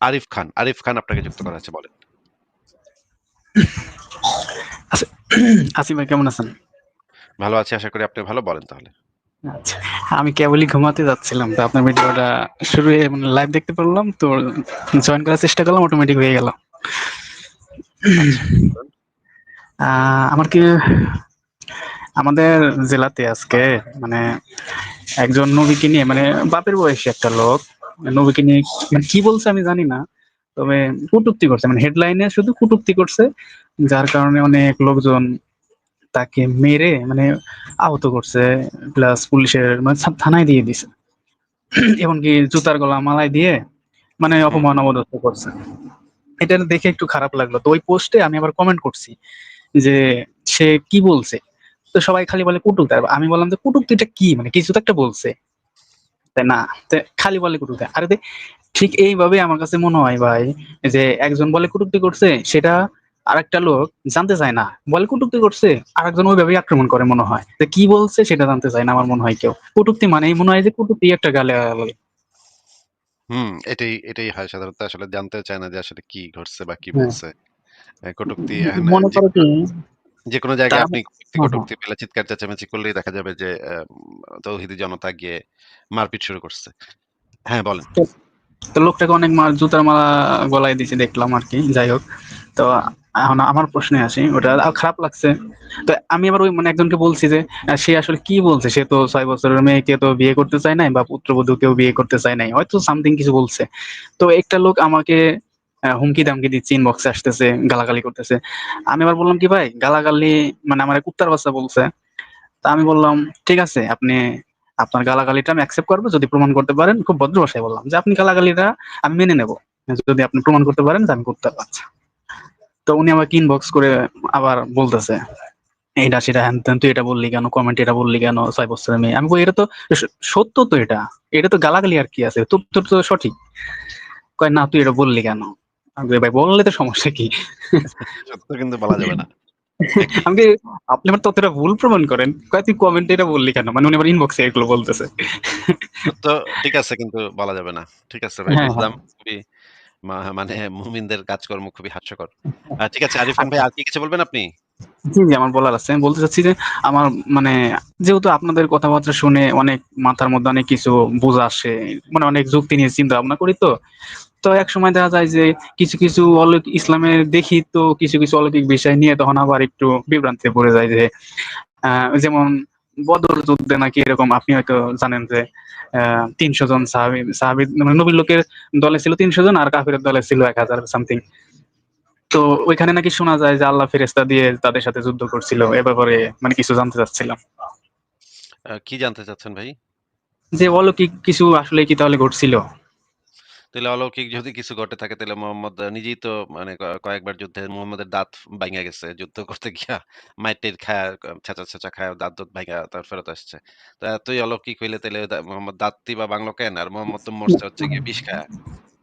আরিফ খান, আরিফ খান আপনাকে যুক্ত করা হয়েছে বলেন। আসিফ ভাই কেমন আছেন? ভালো আছি আশা করি আপনি ভালো। বলেন তাহলে। আচ্ছা। আমি কেবলই ঘুমাতে যাচ্ছিলাম। তো আপনার ভিডিওটা শুরু মানে লাইভ দেখতে পারলাম। তো জয়েন করার চেষ্টা করলাম অটোমেটিক হয়ে গেল। আচ্ছা। আমার কি আমাদের জেলাতে আজকে মানে একজন নবীকে নিয়ে মানে বাপের বয়সী একটা লোক নবীকে নিয়ে মানে কি বলছে আমি জানি না। তবে কটূক্তি করছে। মানে হেডলাইনে শুধু কটূক্তি করছে। যার কারণে অনেক লোকজন তাকে মেরে মানে আহত করছে। প্লাস পুলিশের মানে থানায় দিয়ে দিছে। এমনকি জুতার গলা মালায় দিয়ে মানে অপমান অপদস্থ করছে। এটা দেখে একটু খারাপ লাগল। তো ওই পোস্টে আমি আবার কমেন্ট করছি যে, সে কি বলছে? তো সবাই খালি বলে কটূক্তি। আর আমি বললাম যে, কটূক্তিটা কি? মানে কিছু তো একটা বলছে। না? খালি বলে কটূক্তি। আরে ঠিক এইভাবে আমার কাছে মনে হয় ভাই যে একজন বলে কটূক্তি করছে সেটা আরেকটা লোক জানতে চায় না। বলে কটূক্তি করছে আরেকজন ওইভাবেই আক্রমণ করে মনে হয়। যে কি বলছে সেটা জানতে চায় না আমার মনে হয় কেউ। কটূক্তি মানেই মনে হয় যে কটূক্তি একটা গালাগালি। হুম, এটাই, এটাই হয় সাধারণত আসলে জানতে চায় না যে আসলে কি ঘটছে বা কি হ্যাঁ। বলছে। কটূক্তি মনে করে কি যেকোনো তা জায়গায় আপনি হ্যাঁ। পেলে চিৎকার চেঁচামেচি করলেই দেখা যাবে যে তৌহিদি জনতা গিয়ে মারপিট শুরু করছে। হ্যাঁ, বলেন। তো, লোকটাকে অনেক মার জুতার মালা গলায় দিছে দেখলাম আরকি। যাই হোক। তো এখন আমার প্রশ্নে আসি। ওটা খারাপ লাগছে। তো আমি আবার ওই মানে একজনকে বলছি যে সে আসলে কি বলছে? সে তো ছয় বছরের মেয়েকে তো বিয়ে করতে চায় নাই বা পুত্রবধূকেও বিয়ে করতে চায় নাই। হয়তো সামথিং কিছু বলছে। তো একটা লোক আমাকে আ হুমকি-দামকি দিচ্ছে, ইনবক্সে আসতেছে, গালাগালি করতেছে। আমি আবার বললাম কি ভাই গালাগালি মানে আমারে কুত্তার বাচ্চা বলছে। তা আমি বললাম, "ঠিক আছে আপনি আপনার গালাগালিটা আমি অ্যাকসেপ্ট করব যদি প্রমাণ করতে পারেন।" খুব ভদ্র ভাষায় বললাম যে, "আপনি গালাগালিটা আমি মেনে নেব। যদি আপনি প্রমাণ করতে পারেন যে আমি কুত্তার বাচ্চা।" তো উনি আমাকে ইনবক্স করে আবার বলতেছে, এইটা সেটা হ্যান-ত্যান তুই এটা বললি কেন? কমেন্টে এটা বললি কেন? ৬ বছরের মেয়ে। আমি কই এটা তো সত্য তো এটা। এটা তো গালাগালি আর কি আছে? তথ্য তো সঠিক। কয়, "না তুই এটা বললি কেন?" "ভাই বললে তো সমস্যা কি?" সত্য কিন্তু বলা যাবে না। আমি "আপনি আমার তথ্যটা ভুল প্রমাণ করেন।" কয়, "তুই কমেন্টে এটা বললি কেন?" মানে উনি আবার ইনবক্সে এগুলো বলতেছে। সত্য ঠিক আছে কিন্তু বলা যাবে না। ঠিক আছে ভাই হ্যাঁ, হ্যাঁ। বুঝলাম। খুবই মানে মুমিনদের কাজকর্ম খুবই হাস্যকর। ঠিক আছে আরিফ ভাই আচ্ছা। আর কি কিছু বলবেন আপনি? জি, জি আমার বলার আছে। আমি বলতে চাচ্ছি যে আমার মানে যেহেতু আপনাদের কথাবার্তা শুনে অনেক মাথার মধ্যে অনেক কিছু বোঝা আসে। মানে অনেক যুক্তি নিয়ে চিন্তা ভাবনা করি তো। তো একসময় দেখা যায় যে কিছু, কিছু অলৌক ইসলামে দেখি তো কিছু, কিছু অলৌকিক বিষয় নিয়ে তখন আবার একটু বিভ্রান্তিতে পড়ে যাই যে যেমন বদর যুদ্ধে নাকি এরকম আপনি হয়তো জানেন যে ৩০০ জন সাহাবী সাহাবী মানে নবীর লোকের দলে ছিল ৩০০ জন আর কাফিরের দলে ছিল ১০০০ সামথিং। তো ওইখানে নাকি শোনা যায় যে আল্লাহ ফেরেশতা দিয়ে তাদের সাথে যুদ্ধ করছিল। এ ব্যাপারে মানে কিছু জানতে চাচ্ছিলাম। কি জানতে চাচ্ছেন ভাই? যে অলৌকিক কিছু আসলে কি তাহলে ঘটছিল? তাইলে অলৌকিক যদি কিছু ঘটে থাকে, তাহলে মোহাম্মদ নিজেই তো মানে কয়েকবার যুদ্ধে মোহাম্মদের দাঁত ভাঙা গেছে। যুদ্ধ করতে গিয়া মাইর-টাইর খায়া ক ছ্যাঁচা-ছ্যাঁচা খায়া দাঁত-দুত ভাইঙা তারপর ফেরত আসছে। তো এতই অলৌকিক হইলে তাইলে দা, মোহাম্মদ দাঁতই বা ভাঙলো কেন? আর মোহাম্মদ তো মরছে হচ্ছে গিয়ে বিষ খায়া।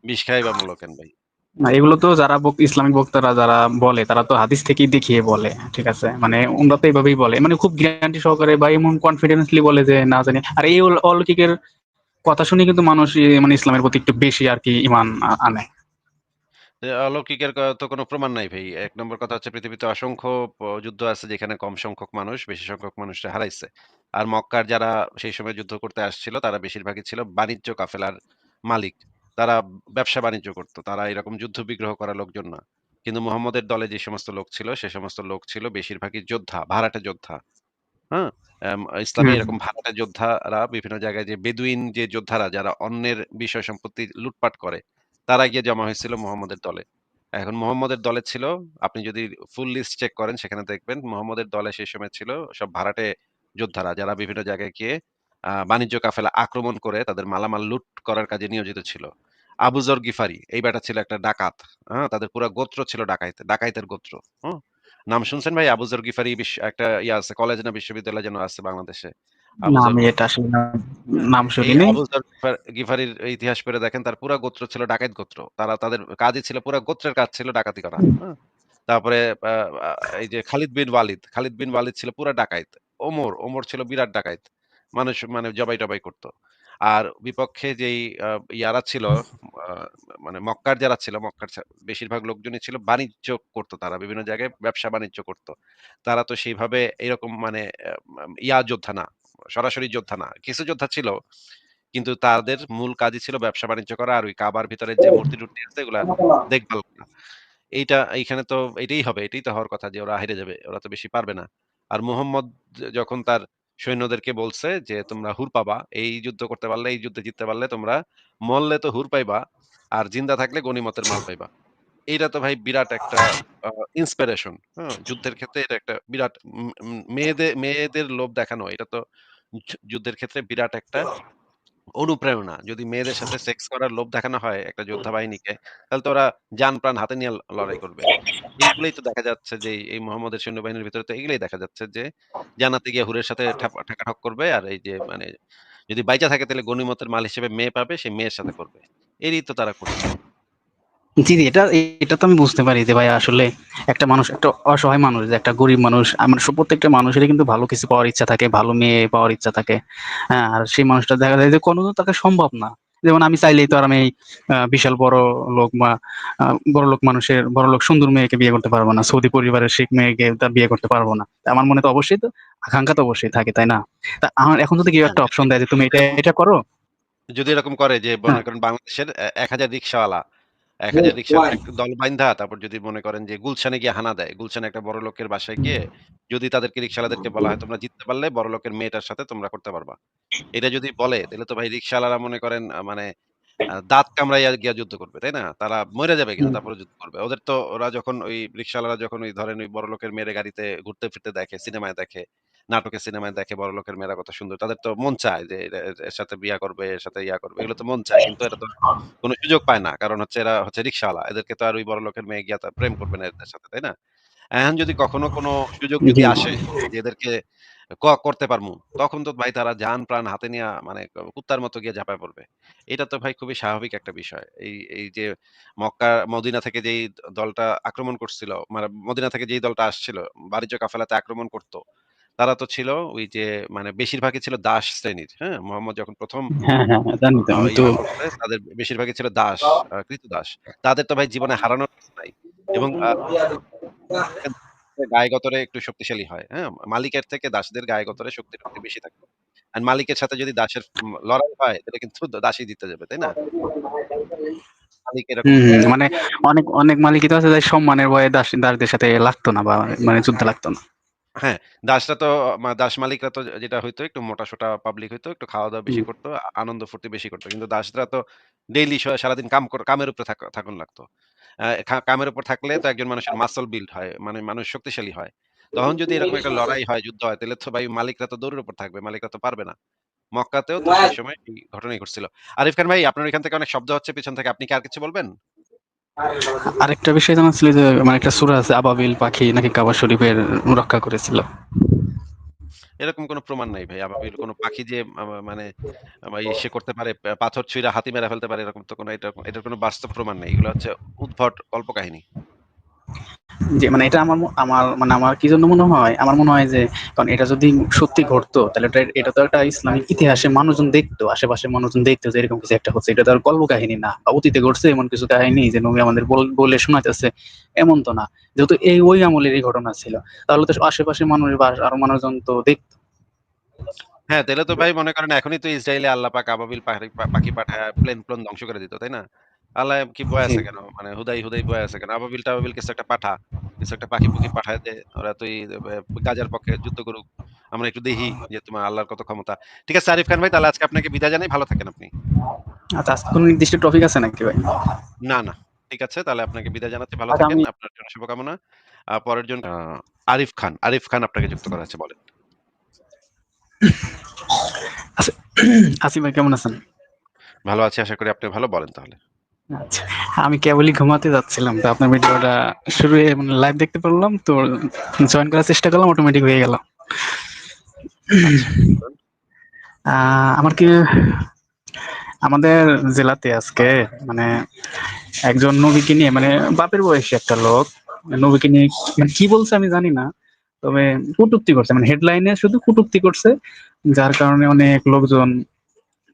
বিষ খায় বা মরলো কেন ভাই? না, এগুলো তো যারা ইসলামিক বক্তারা যারা বলে, তারা তো হাদিস থেকেই দেখিয়ে বলে। ঠিক আছে? মানে উনারা তো এভাবেই বলে। মানে খুব গ্যারান্টি সহকারে বা এমন কনফিডেন্সলি বলে যে না জানি আর এই অল অলৌকিকের কথা শুনে কিন্তু মানুষ মানে ইসলামের প্রতি একটু বেশি আরকি ঈমান আ আনে। অলৌকিকের তো কোনো প্রমাণ নাই ভাই। ১ নম্বর কথা হচ্ছে পৃথিবীতে অসংখ্য যুদ্ধ আছে যেখানে কম সংখ্যক মানুষ বেশি সংখ্যক মানুষরে হারাইছে। আর মক্কার যারা সেই সময় যুদ্ধ করতে আসছিল তারা বেশিরভাগই ছিল বাণিজ্য কাফেলার মালিক। তারা ব্যবসা-বাণিজ্য করত। তারা এরকম যুদ্ধ বিগ্রহ করা লোকজন না। কিন্তু মুহাম্মদের দলে যে সমস্ত লোক ছিল সে সমস্ত লোক ছিল বেশিরভাগই যোদ্ধা, ভাড়াটে যোদ্ধা। হ্যাঁ? ইসলামে এরকম ভাড়াটে যোদ্ধারা বিভিন্ন জায়গায় যে বেদুইন যে যোদ্ধারা যারা অন্যের বিষয় সম্পত্তি লুটপাট করে, তারা গিয়ে জমা হয়েছিল মুহাম্মদের দলে। এখন মুহাম্মদের দলে ছিল আপনি যদি ফুল লিস্ট চেক করেন সেখানে দেখবেন মুহাম্মদের দলে সেই সময় ছিল সব ভাড়াটে যোদ্ধারা যারা বিভিন্ন জায়গায় গিয়ে বাণিজ্য কাফেলা আক্রমণ করে তাদের মালামাল লুট করার কাজে নিয়োজিত ছিল। আবু যর গিফারি এই বেটা ছিল একটা ডাকাত। হ্যাঁ? তাদের পুরা গোত্র ছিল ডাকাইত ডাকাইতের গোত্র। হুম? নাম শুনছেন ভাই? আবু যর গিফারি বিশ একটা ইয়া আছে কলেজ না বিশ্ববিদ্যালয় যেন আছে বাংলাদেশে। আমি এটা আসলে নাম শুনিনি। গিফারির ইতিহাস পড়ে দেখেন তার পুরা গোত্র ছিল ডাকাইত গোত্র। তারা তাদের কাজই ছিল পুরা গোত্রের কাজ ছিল ডাকাতি করা। তারপরে এই যে খালিদ বিন ওয়ালিদ, খালিদ বিন ওয়ালিদ ছিল পুরা ডাকাইত। ওমর, ওমর ছিল বিরাট ডাকাইত। মানুষ মানে জবাই-টবাই করত। আর বিপক্ষে যেই ইয়ারা ছিল মানে মক্কার যারা ছিল, মক্কার বেশিরভাগ লোকজনই ছিল বাণিজ্য করত তারা। বিভিন্ন জায়গায় ব্যবসা-বাণিজ্য করত। তারা তো সেইভাবে এরকম মানে ইয়া যোদ্ধা না, সরাসরি যোদ্ধা না। কিছু যোদ্ধা ছিল। কিন্তু তাদের মূল কাজই ছিল ব্যবসা-বাণিজ্য করা আর ওই কাবার ভিতরে যে মূর্তি-টুর্তি আছে এগুলা দেখভাল করা। এইটা এইখানে তো এটাই হবে। এটাই তো হওয়ার কথা যে ওরা হেরে যাবে। ওরা তো বেশি পারবে না। আর মুহাম্মদ যখন তার সৈন্যদেরকে বলছে যে, "তোমরা হুর পাবা। এই যুদ্ধ করতে পারলে, এই যুদ্ধে জিততে পারলে তোমরা মরলে তো হুর পাইবা, আর জিন্দা থাকলে গণিমতের মাল পাইবা।" এটা তো ভাই বিরাট একটা ইন্সপিরেশন, হ্যাঁ? যুদ্ধের ক্ষেত্রে এটা একটা বিরাট মেয়েদের মেয়েদের লোভ দেখানো এটা তো যুদ্ধের ক্ষেত্রে বিরাট একটা অনুপ্রেরণা। যদি মেয়েদের সাথে সেক্স করার লোভ দেখানো হয় একটা যোদ্ধা বাহিনীকে, তাহলে তো ওরা যান প্রাণ হাতে নিয়ে লড়াই করবে। এগুলোই তো দেখা যাচ্ছে যে এই মোহাম্মদের সৈন্যবাহিনীর ভিতরে তো এগুলোই দেখা যাচ্ছে যে জানাতে গিয়ে হুরের সাথে ঠাকাঠক ঠেকাঠক করবে আর এই যে মানে যদি বাইচা থাকে তাহলে গণিমতের মাল হিসেবে মেয়ে পাবে, সেই মেয়ের সাথে করবে। এরই তো তারা করছে। জি, জি। এটা এটা তো আমি বুঝতে পারি যে ভাই আসলে একটা মানুষ একটা অসহায় মানুষ যে একটা গরিব মানুষ আ মানে প্রত্যেকটা মানুষেরই কিন্তু ভালো কিছু পাওয়ার ইচ্ছা থাকে, ভালো মেয়ে পাওয়ার ইচ্ছা থাকে। হ্যাঁ? আর সেই মানুষটা দেখা যায় যে কোনদিন তাকে সম্ভব না। যেমন আমি চাইলেই তো আর আমি বিশাল বড় লোক বা আ বড়লোক মানুষের বড়লোক সুন্দর মেয়েকে বিয়ে করতে পারব না। সৌদি পরিবারের শিখ মেয়েকে তার বিয়ে করতে পারব না। আমার মনে তো অবশ্যই তো আকাঙ্ক্ষা তো অবশ্যই থাকে, তাই না? তা আমার এখন যদি কেউ হ্যাঁ, একটা অপশন দেয় যে তুমি এটা, এটা করো যদি এরকম করে যে হ্যাঁ। মনে করেন বাংলাদেশের এ ১,০০০ রিক্শাওয়ালা ১,০০০ রিক্শার একটা দল বাইন্ধা তারপর যদি মনে করেন যে গুলশানে গিয়ে হানা দেয়। গুলশানে একটা বড় লোকের বাসায় গিয়ে যদি তাদেরকে রিক্শাওয়ালাদেরকে বলা হয় তোমরা জিততে পারলে বড় লোকের মেয়েটার সাথে তোমরা করতে পারবা। এটা যদি বলে তাহলে তো ভাই রিক্শাওয়ালারা মনে করেন মানে দাঁত কামড়াইয়া গিয়া যুদ্ধ করবে, তাই না? তারা মরে যাবে কিন্তু তারপরে যুদ্ধ করবে। ওদের তো ওরা যখন ওই রিক্শাওয়ালারা যখন ওই ধরেন ওই বড় লোকের মেয়ের গাড়িতে ঘুরতে ফিরতে দেখে, সিনেমায় দেখে, নাটকে সিনেমায় দেখে বড় লোকের মেয়েরা কত সুন্দর। তাদের তো মন চায় যে এর সাথে বিয়া করবে, এর সাথে ইয়া করবে। এগুলো তো মন চায়। কিন্তু এরা তো কোন সুযোগ পায় না। কারণ হচ্ছে এরা হচ্ছে রিক্শাওয়ালা। এদেরকে তো আর ওই বড় লোকের মেয়ে গিয়া প্রেম করবে না এদের সাথে, তাই না? এখন যদি কখনো কোনো সুযোগ যদি। আসে যে এদেরকে ক করতে পারমু, তখন তো ভাই তারা জান-প্রাণ হাতে নিয়ে মানে কুত্তার মতো গিয়ে ঝাঁপায় পড়বে। এটা তো ভাই খুবই স্বাভাবিক একটা বিষয়। এই এই যে মক্কা মদিনা থেকে যেই দলটা আক্রমণ করছিল, মানে মদিনা থেকে যেই দলটা আসছিল, বাণিজ্য কাফেলাতে আক্রমণ করত, তারা তো ছিল ওই যে মানে বেশিরভাগই ছিল দাস শ্রেণির, হ্যাঁ? মোহাম্মদ যখন ১ম হ্যাঁ, হ্যাঁ, হ্যাঁ, ইয়া তাদের বেশিরভাগই ছিল দাস, আ কৃতদাস। তাদের তো ভাই জীবনে হারানোর নাই। এবং গায়ে গতরে একটু শক্তিশালী হয়, হ্যাঁ? মালিকের থেকে দাসদের গায়ে গতরে শক্তি-টক্তি বেশি থাকতো। আর মালিকের সাথে যদি দাসের লড়াই হয় তাহলে কিন্তু দাসই দিতে যাবে, তাই না? মানে অনেক, অনেক মালিকই তো আছে সম্মানের ভয়ে দাস দাসদের সাথে লাগতো না বা মানে যুদ্ধ লাগতো না। হ্যাঁ, দাসরা তো মা দাস মালিকরা তো যেটা হইতো একটু মোটা-সোটা পাবলিক হইতো, একটু খাওয়া-দাওয়া বেশি হুম। করতো, আ আনন্দ ফুর্তি বেশি করতো। কিন্তু দাসরা তো ডেইলি স সারাদিন কাম কর কামের উপরে থাক থাকুন লাগতো। আ খা কামের উপর থাকলে তো একজন মানুষের মাসল বিল্ড হয়। মানে মানুষ শক্তিশালী হয়। তখন যদি এরকম একটা লড়াই হয়, যুদ্ধ হয়, তাহলে তো ভাই মালিকরা তো দৌড়ের উপর থাকবে। মালিকরা তো পারবে না। মক্কাতেও তো সেই সময় এই ঘটনাই ঘটছিল। আরিফ খান ভাই আপনার ওইখান থেকে অনেক শব্দ হচ্ছে পিছন থেকে। আপনি কি আর কিছু বলবেন? আরেকটা বিষয় জানা ছিল যে মানে একটা সূরা আছে আবাবিল পাখি নাকি কাবা শরীফের রক্ষা করেছিল। এরকম কোনো প্রমাণ নাই ভাই। আবাবিল কোন পাখি যে মানে সে ইসে করতে পারে, পাথর ছুঁড়া হাতি মেরা ফেলতে পারে এরকম তো কোনো এটা এটার কোনো বাস্তব প্রমাণ নাই এগুলো হচ্ছে উদ্ভট কল্পকাহিনী। জি, মানে এটা আমার আমার মানে আমার কি জন্য মনে হয়? আমার মনে হয় যে কারণ এটা যদি সত্যি ঘটতো তাহলে এটা তো একটা ইসলামিক ইতিহাসে মানুষজন দেখতো। আশেপাশের মানুষজন দেখতো যে এরকম কিছু একটা হচ্ছে। এটা তো আর কল্প কাহিনী না। বা অতীতে ঘটছে এমন কিছু কাহিনী যে নবী আমাদের বলে শোনাইতেছে এমন তো না। যেহেতু এই ওই আমলের এই ঘটনা ছিল। তাহলে তো আশেপাশে মানুষ বা আরও মানুষজন তো দেখতো। হ্যাঁ, তাহলে তো ভাই মনে করেন এখনই তো ইসরায়েলে আল্লাহ পাক আবাবিল পাখি পাঠায়া প্লেন-প্লেন ধ্বংস করে দিত, তাই না? আল্লাহ কি বয়ে। আছে কেন? মানে হুদাই, হুদাই বয়ে আছে কেন? আবাবিল-টাবাবিল কিছু একটা পাঠা। কিছু একটা পাখি-পুখি পাঠায় দে। ওরা তুই গাজার পক্ষে যুদ্ধ করুক। আমরা একটু দেখি যে তোমার আল্লাহর কত ক্ষমতা। ঠিক আছে আরিফ খান ভাই তাহলে আজকে আপনাকে বিদায় জানাই। ভালো থাকেন আপনি। আচ্ছা আজকে কোনো নির্দিষ্ট টপিক আছে নাকি ভাই? না, না। ঠিক আছে তাহলে আপনাকে বিদায় জানাতে ভালো আচ্ছা থাকেন। আপনার জন্য শুভকামনা। পরের জন আরিফ খান। আরিফ খান আপনাকে যুক্ত করা হয়েছে বলেন। আচ্ছা আসিফ ভাই কেমন আছেন? ভালো আছি আশা করি আপনি ভালো। বলেন তাহলে। আচ্ছা। আমি কেবলই ঘুমাতে যাচ্ছিলাম। তো আপনার ভিডিওটা শুরু মানে লাইভ দেখতে পারলাম। তো জয়েন করার চেষ্টা করলাম অটোমেটিক হয়ে গেল। আমার কি আমাদের জেলাতে আজকে মানে একজন নবীকে নিয়ে মানে বাপের বয়সী একটা লোক নবীকে নিয়ে মানে কি বলছে আমি জানি না। তবে কটূক্তি করছে। মানে হেডলাইনে শুধু কটূক্তি করছে। যার কারণে অনেক লোকজন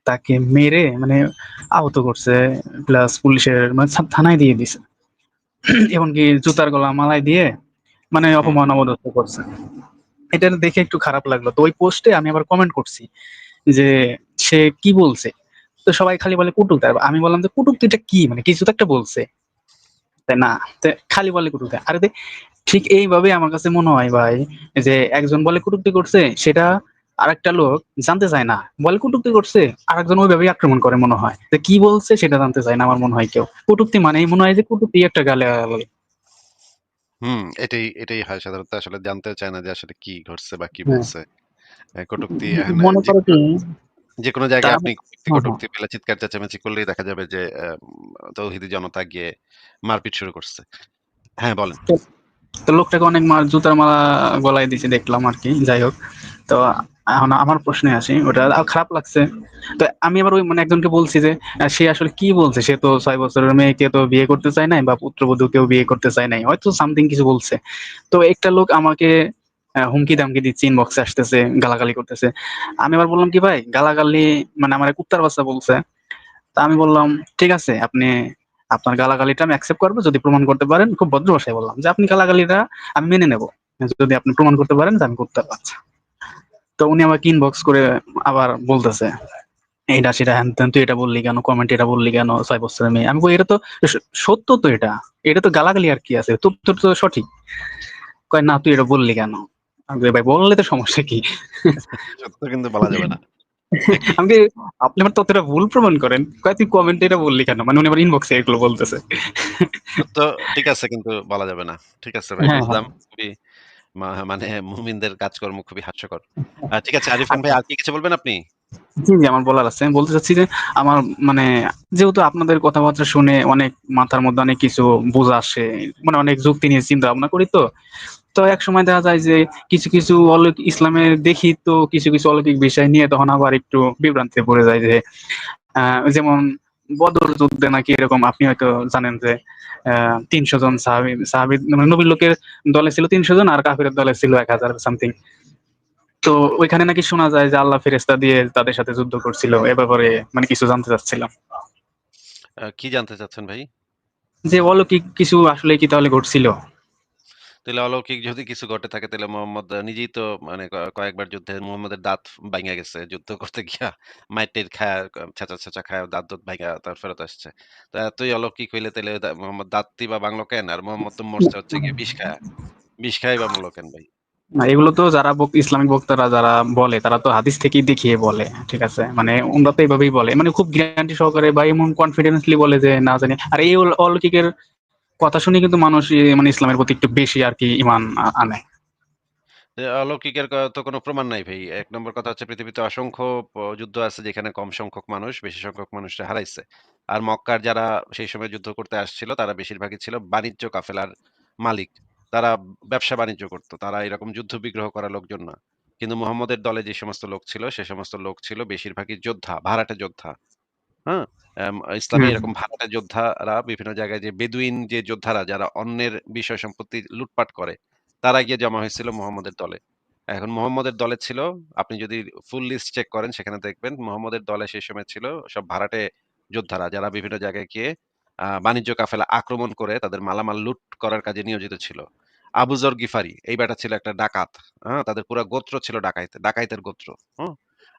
তাকে মেরে মানে আহত করছে প্লাস পুলিশের মানে থানায় দিয়ে দিছে। এমনকি জুতার গলা মালায় দিয়ে মানে অপমান অবদস্থ করছে। এটা দেখে একটু খারাপ লাগল। তো ওই পোস্টে আমি আবার কমেন্ট করছি যে সে কি বলছে? তো সবাই খালি বলে কুটুক। আমি বললাম যে, কুটুক এটা কি? মানে কিছু তো একটা বলছে। না খালি বলে কুটুক। আরে ঠিক এইভাবে আমার কাছে মনে হয় ভাই যে একজন বলে কুটুক্তি করছে, সেটা আরেকটা লোক জানতে চায় না বলে কুটুক্তি করছে আরেকজন ওইভাবেই আক্রমণ করে মনে হয় যে কি বলছে সেটা জানতে চায় না আমার মনে হয় কেউ কুটুক্তি মানেই মনে হয় যে কুটুক্তি একটা গালে। হুম, এটাই এটাই হয় সাধারণত আসলে জানতে চায় না যে আসলে কি ঘটছে বা কি। বলছে। কটূক্তি মনে করো কি যেকোনো জায়গায় আপনি কটূক্তি পেলে চিৎকার চেঁচামেচি করলেই দেখা যাবে যে তৌহিদি জনতা গিয়ে মারপিট শুরু করছে। হ্যাঁ, বলেন। তো লোকটাকে অনেক মার জুতার মালা গলায় দিছে দেখলাম আর কি যাই হোক তো এখন আমার প্রশ্নে আসি, ওটা খারাপ লাগছে। তো আমি আবার ওই মানে একজনকে বলছি যে সে আসলে কি বলছে? সে তো ছয় বছরের মেয়েকে তো বিয়ে করতে চায় নাই বা পুত্রবধূ কেউ বিয়ে করতে চায় নাই, হয়তো সামথিং কিছু বলছে। তো একটা লোক আমাকে হুমকি দামকি দিচ্ছে ইনবক্সে আসতেছে, গালাগালি করতেছে। আমি আবার বললাম কি, ভাই, গালাগালি মানে আমার এক কুত্তার বাচ্চা বলছে। তা আমি বললাম, ঠিক আছে, আপনি, আপনার গালাগালিটা আমি অ্যাকসেপ্ট করব, যদি প্রমাণ করতে পারেন। খুব ভদ্র ভাষায় বললাম যে, আপনি গালাগালিটা আমি মেনে নেব। যদি আপনি প্রমাণ করতে পারেন যে আমি কুত্তার বাচ্চা। তো উনি আমাকে ইনবক্স করে আবার বলতেছে এটা সেটা হ্যান ত্যান, তুই এটা বললি কেন? কমেন্ট এটা বললি কেন? ছয় বছরের মেয়ে। আমি বলি এটা তো সত্য তো এটা। এটা তো গালাগালি আর কি আছে? তোর তোর তো সঠিক। কয় না তুই এটা বললি কেন? আমি ভাই বললে তো সমস্যা কি? সত্য কিন্তু বলা যাবে না। আমি আপনি আমার ততটা ভুল প্রমাণ করেন। কয় তুই কমেন্ট এটা বললি কেন? মানে উনি আবার ইনবক্সে এগুলো বলতেছে। সত্য ঠিক আছে কিন্তু বলা যাবে না। ঠিক আছে ভাই হ্যাঁ, হ্যাঁ। বুঝলাম। খুবই মানে মুমিনদের কাজকর্ম খুবই হাস্যকর। ঠিক আছে, আরিফ খান ভাই, আর কি কিছু বলবেন আপনি? জি আমার বলার আছে আমি বলতে চাচ্ছি যে, আমার মানে যেহেতু আপনাদের কথাবার্তা শুনে অনেক মাথার মধ্যে অনেক কিছু বোঝা আসে মানে অনেক যুক্তি নিয়ে চিন্তা ভাবনা করি তো তো এক সময় দেখা যায় যে, কিছু কিছু অলৌকিক ইসলামে দেখি তো, কিছু কিছু অলৌকিক বিষয় নিয়ে তখন আবার একটু বিভ্রান্তিতে পড়ে যায় যে যেমন বদর যুদ্ধে নাকি এরকম আপনি হয়তো জানেন যে তিনশো জন সাহাবি সাহাবি মানে নবীর লোকের দলে ছিল তিনশো জন আর কাফিরের দলে ছিল এক হাজার সামথিং তো ওইখানে নাকি শোনা যায় যে আল্লাহ ফেরেস্তা দিয়ে তাদের সাথে যুদ্ধ করছিল এ ব্যাপারে মানে কিছু জানতে চাচ্ছিলাম। কি জানতে চাচ্ছেন ভাই? যে অলৌকিক কিছু আসলে কি তাহলে ঘটছিল? তাহলে অলৌকিক যদি কিছু ঘটে থাকে তাহলে মোহাম্মদ নিজেই তো মানে কয়েকবার যুদ্ধে মোহাম্মদের দাঁত ভাইঙা গেছে। যুদ্ধ করতে গিয়া মাইর-টাইর খায়া ক ছ্যাঁচা, ছ্যাঁচা দাঁত-দুত ভাইঙা তারপর ফেরত আসছে। তো এতই অলৌকিক হইলে তাইলে দা মোহাম্মদ দাঁতই বা ভাঙলো কেন? আর মোহাম্মদ তো মরছে হচ্ছে গিয়ে বিষ খায় বিষ খায়াই বা মরলো কেন ভাই? না এগুলো তো যারা ইসলামিক বক্তারা যারা বলে তারা তো হাদিস থেকেই দেখিয়ে বলে ঠিক আছে মানে ওনারা তো এইভাবেই বলে মানে খুব গ্যারান্টি সহকারে বা এমন কনফিডেন্সলি বলে যে না জানি আর এই অল- অলৌকিকের কথা শুনে কিন্তু মানুষ মানে ইসলামের প্রতি একটু বেশি আর কি ইমান আনে অলৌকিকের তো কোনো প্রমাণ নাই ভাই। ১ নম্বর কথা হচ্ছে পৃথিবীতে অসংখ্য যুদ্ধ আছে যেখানে কম সংখ্যক মানুষ বেশি সংখ্যক মানুষরা হারাইছে। আর মক্কার যারা সেই সময় যুদ্ধ করতে আসছিল তারা বেশিরভাগই ছিল বাণিজ্য কাফেলার মালিক। তারা ব্যবসা-বাণিজ্য করত। তারা এরকম যুদ্ধ বিগ্রহ করা লোকজন না। কিন্তু মুহাম্মদের দলে যে সমস্ত লোক ছিল সে সমস্ত লোক ছিল বেশিরভাগই যোদ্ধা, ভাড়াটে যোদ্ধা। হ্যাঁ? ইসলামে। এরকম ভাড়াটে যোদ্ধারা বিভিন্ন জায়গায় যে বেদুইন যে যোদ্ধারা যারা অন্যের বিষয় সম্পত্তি লুটপাট করে, তারা গিয়ে জমা হয়েছিল মুহাম্মদের দলে। এখন মুহাম্মদের দলে ছিল আপনি যদি ফুল লিস্ট চেক করেন সেখানে দেখবেন মুহাম্মদের দলে সেই সময় ছিল সব ভাড়াটে যোদ্ধারা যারা বিভিন্ন জায়গায় গিয়ে বাণিজ্য কাফেলা আক্রমণ করে তাদের মালামাল লুট করার কাজে নিয়োজিত ছিল। আবু যর গিফারি এই বেটা ছিল একটা ডাকাত। হ্যাঁ? তাদের পুরা গোত্র ছিল ডাকাইত ডাকাইতের গোত্র। হুম?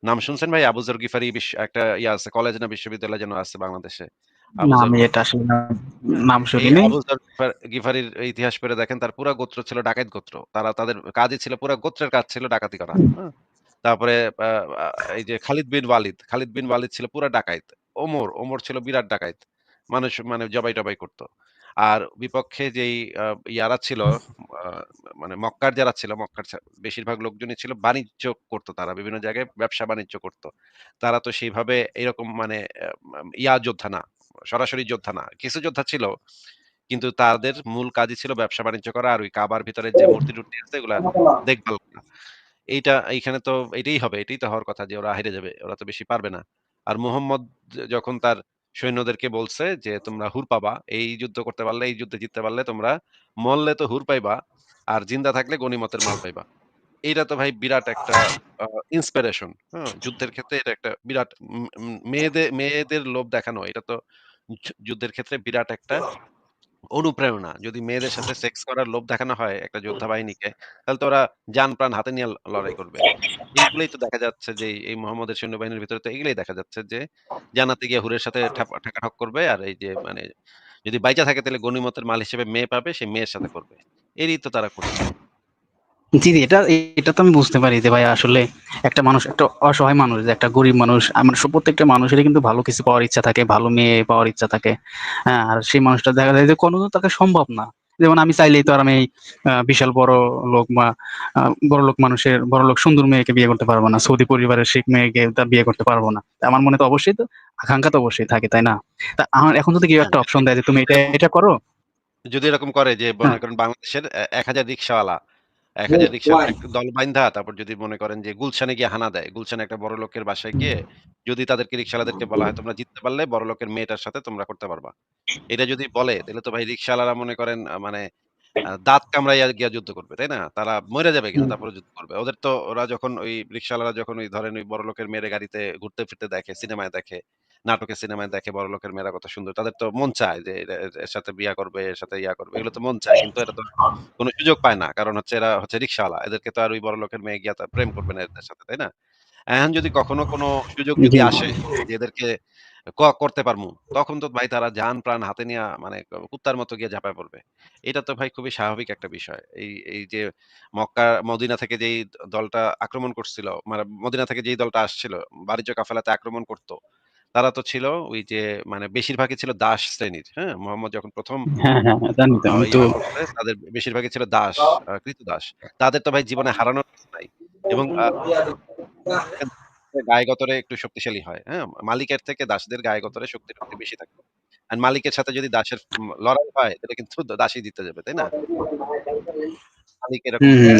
নাম শুনছেন ভাই? আবু যর গিফারি একটা ইয়া আছে কলেজ না বিশ্ববিদ্যালয় যেন আছে বাংলাদেশে। আবু না যর আমি এটা আসলে নাম শুনিনি আবু গিফারির ইতিহাস পড়ে দেখেন তার পুরা গোত্র ছিল ডাকাইত গোত্র। তারা তাদের কাজই ছিল পুরা গোত্রের কাজ ছিল ডাকাতি করা। হ্যাঁ? তারপরে এই যে খালিদ বিন ওয়ালিদ, খালিদ বিন ওয়ালিদ ছিল পুরা ডাকাইত। ওমর, ওমর ছিল বিরাট ডাকাইত। মানুষ মানে জবাই-টবাই করত। আর বিপক্ষে যেই ইয়ারা ছিল মানে মক্কার যারা ছিল মক্কার বেশিরভাগ লোকজনই ছিল বাণিজ্য করত তারা। বিভিন্ন জায়গায় ব্যবসা-বাণিজ্য করত। তারা তো সেইভাবে এরকম মানে ইয়া যোদ্ধা না, সরাসরি যোদ্ধা না। কিছু যোদ্ধা ছিল কিন্তু তাদের মূল কাজই ছিল ব্যবসা-বাণিজ্য করা আর ওই কাবার ভিতরে যে মূর্তি-টুর্তি আছে এগুলা দেখভাল করা। এইটা এইখানে তো এটাই হবে। এটাই তো হওয়ার কথা যে ওরা হেরে যাবে। ওরা তো বেশি পারবে না। আর মুহাম্মদ যখন তার সৈন্যদেরকে বলছে যে, "তোমরা হুর পাবা। এই যুদ্ধ করতে পারলে, এই যুদ্ধে জিততে পারলে তোমরা মরলে তো হুর পাইবা। আর জিন্দা থাকলে গণিমতের মাল পাইবা।" এটা তো ভাই বিরাট একটা ইন্সপিরেশন, হ্যাঁ? যুদ্ধের ক্ষেত্রে এটা একটা বিরাট মেয়েদের মেয়েদের লোভ দেখানো এটা তো যুদ্ধের ক্ষেত্রে বিরাট একটা অনুপ্রেরণা। যদি মেয়েদের সাথে সেক্স করার লোভ দেখানো হয় একটা যোদ্ধা বাহিনীকে, তাহলে তো ওরা যান প্রাণ হাতে নিয়ে লড়াই করবে। এইগুলোই তো দেখা যাচ্ছে যে এই মোহাম্মদের সৈন্যবাহিনীর ভিতরে তো এগুলোই দেখা যাচ্ছে যে জানাতে গিয়ে হুরের সাথে ঠেকাঠক করবে আর এই যে মানে যদি বাইচা থাকে তাহলে গণিমতের মাল হিসেবে মেয়ে পাবে, সেই মেয়ের সাথে করবে। এরই তো তারা করছে। জি, জি। এটা এটা তো আমি বুঝতে পারি যে ভাই আসলে একটা মানুষ একটা অসহায় মানুষ যে একটা গরিব মানুষ আ মানে প্রত্যেকটা মানুষেরই কিন্তু ভালো কিছু পাওয়ার ইচ্ছা থাকে, ভালো মেয়ে পাওয়ার ইচ্ছা থাকে। হ্যাঁ? আর সেই মানুষটা দেখা যায় যে কোনো তাকে সম্ভব না। যেমন আমি চাইলেই তো আর আমি বিশাল বড় লোক বা আ বড়লোক মানুষের বড়লোক সুন্দর মেয়েকে বিয়ে করতে পারব না। সৌদি পরিবারের শিখ মেয়েকে তা বিয়ে করতে পারব না। আমার মনে তো অবশ্যই তো আকাঙ্ক্ষা তো অবশ্যই থাকে, তাই না? তা আমার এখন যদি কেউ হ্যাঁ, একটা হ্যাঁ, অপশন দেয় যে তুমি এটা এটা করো যদি এরকম করে যে হ্যাঁ। মনে করেন বাংলাদেশের এ ১,০০০ রিক্শাওয়ালা ১,০০০ রিক্শাওয়ালার একটা দল বাইন্ধা তারপর যদি মনে করেন যে গুলশানে গিয়ে হানা দেয়। গুলশানে একটা বড় লোকের বাসায় গিয়ে যদি তাদেরকে রিক্শাওয়ালাদেরকে বলা হয় তোমরা জিততে পারলে বড় লোকের মেয়েটার সাথে তোমরা করতে পারবা। এটা যদি বলে তাহলে তো ভাই রিক্শাওয়ালারা মনে করেন মানে দাঁত কামড়াইয়া গিয়া যুদ্ধ করবে, তাই না? তারা মরে যাবে কিন্তু হুম। তারপরেও যুদ্ধ করবে। ওদের তো ওরা যখন ওই রিক্শাওয়ালারা যখন ওই ধরেন ওই বড় লোকের মেয়েরে গাড়িতে ঘুরতে ফিরতে দেখে, সিনেমায় দেখে, নাটকে সিনেমায় দেখে বড় লোকের মেয়েরা কত সুন্দর। তাদের তো মন চায় যে এর সাথে বিয়া করবে, এর সাথে ইয়া করবে। এগুলো তো মন চায়। কিন্তু এরা তো কোন সুযোগ পায় না। কারণ হচ্ছে এরা হচ্ছে রিক্শাওয়ালা। এদেরকে তো আর ওই বড় লোকের মেয়ে গিয়া প্রেম করবে না এদের সাথে, তাই না? এখন যদি কখনো কোন সুযোগ যদি আসে যে এদেরকে ক করতে পারমু, তখন তো ভাই তারা জান-প্রাণ হাতে নিয়ে মানে কুত্তার মতো গিয়ে ঝাঁপায় পড়বে। এটা তো ভাই খুবই স্বাভাবিক একটা বিষয়। এই এই যে মক্কা মদিনা থেকে যেই দলটা আক্রমণ করছিল, মানে মদিনা থেকে যেই দলটা আসছিল, বাণিজ্য কাফেলাতে আক্রমণ করত, তারা তো ছিল ওই যে মানে বেশিরভাগই ছিল দাস শ্রেণির, হ্যাঁ? মোহাম্মদ যখন ১ম হ্যাঁ, হ্যাঁ, হ্যাঁ, ইয়া তাদের বেশিরভাগই ছিল দাস, আ কৃতদাস। তাদের তো ভাই জীবনে হারানোর নাই। এবং গায়ে গতরে একটু শক্তিশালী হয়, হ্যাঁ? মালিকের থেকে দাসদের গায়ে গতরে শক্তি-টক্তি বেশি থাকে। আর মালিকের সাথে যদি দাসের লড়াই হয় তাহলে কিন্তু দাসই দিতে যাবে, তাই না?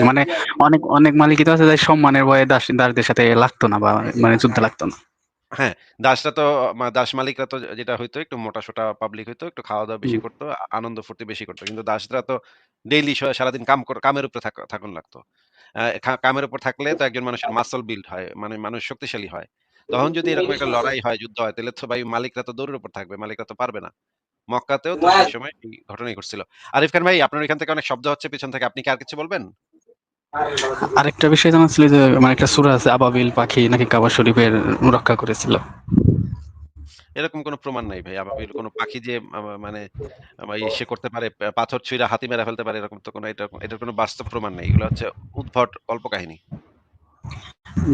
মানে অনেক অনেক মালিকই তো আছে যে সম্মানের ভয়ে দাস দাসদের সাথে লাগতো না বা মানে যুদ্ধ লাগতো না। হ্যাঁ, দাসরা তো মা দাস মালিকরা তো যেটা হইতো একটু মোটা-সোটা পাবলিক হইতো, একটু খাওয়া-দাওয়া বেশি হুম। করতো, আ আনন্দ ফুর্তি বেশি করতো। কিন্তু দাসরা তো ডেইলি স সারাদিন কাম কর কামের উপরে থাক থাকুন লাগতো। খা কামের উপর থাকলে তো একজন মানুষের মাসল বিল্ড হয়। মানে মানুষ শক্তিশালী হয়। তখন যদি এরকম একটা লড়াই হয়, যুদ্ধ হয়, তাহলে তো ভাই মালিকরা তো দৌড়ের উপর থাকবে। মালিকরা তো পারবে না। মক্কাতেও তো সেই সময় এই ঘটনাই ঘটছিল। আরিফ খান ভাই আপনার ওইখান থেকে অনেক শব্দ হচ্ছে পিছন থেকে। আপনি কি আর কিছু বলবেন? আরেকটা বিষয় জানা ছিল যে মানে একটা সূরা আছে আবাবিল পাখি নাকি কাবা শরীফের রক্ষা করেছিল। এরকম কোন প্রমাণ নাই ভাই। আবাবিল কোন পাখি যে মানে সে ইসে করতে পারে, পাথর ছুঁড়া হাতি মেরা ফেলতে পারে এরকম তো কোনো এটা এটার কোনো বাস্তব প্রমাণ নাই এগুলো হচ্ছে উদ্ভট কল্পকাহিনী।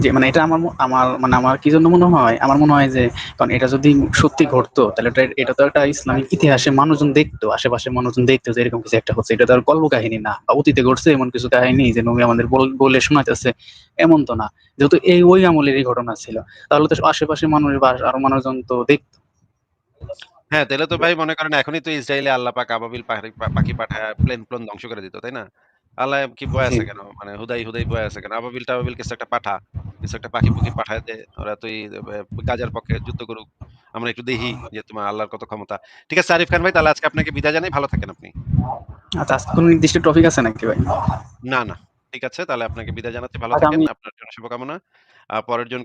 জি, মানে এটা আমার আমার মানে আমার কি জন্য মনে হয়? আমার মনে হয় যে কারণ এটা যদি সত্যি ঘটতো তাহলে এটা তো একটা ইসলামিক ইতিহাসে মানুষজন দেখতো। আশেপাশের মানুষজন দেখতো যে এরকম কিছু একটা হচ্ছে। এটা তো আর কল্পকাহিনী না। বা অতীতে ঘটছে এমন কিছু কাহিনী যে নবী আমাদের বলে শোনাইতেছে এমন তো না। যেহেতু এই ওই আমলেরই ঘটনা ছিল। তাহলে তো আশেপাশে মানুষ বা আরও মানুষজন তো দেখতো। হ্যাঁ, তাহলে তো ভাই মনে করেন এখনই তো ইসরায়েলে আল্লাহ পাক আবাবিল পাখি পাঠায়া প্লেন-প্লেন ধ্বংস করে দিত, তাই না? আল্লাহ কি বয় আছে কেন? মানে হুদাই, হুদাই বয় আছে কেন? আবাবিল-টাবাবিল কিছু একটা পাঠা। কিছু একটা পাখি-পুখি পাঠায় দে। ওরা তুই গাজার পক্ষে যুদ্ধ করুক। আমরা একটু দেখি যে তোমার আল্লাহর কত ক্ষমতা। ঠিক আছে আরিফ খান ভাই তাহলে আজকে আপনাকে বিদায় জানাই। ভালো থাকেন আপনি। আচ্ছা আজকে কোনো নির্দিষ্ট টপিক আছে নাকি ভাই? না, না। ঠিক আছে তাহলে আপনাকে বিদায় জানাতে ভালো আচ্ছা থাকেন। আপনার জন্য শুভকামনা। পরের জন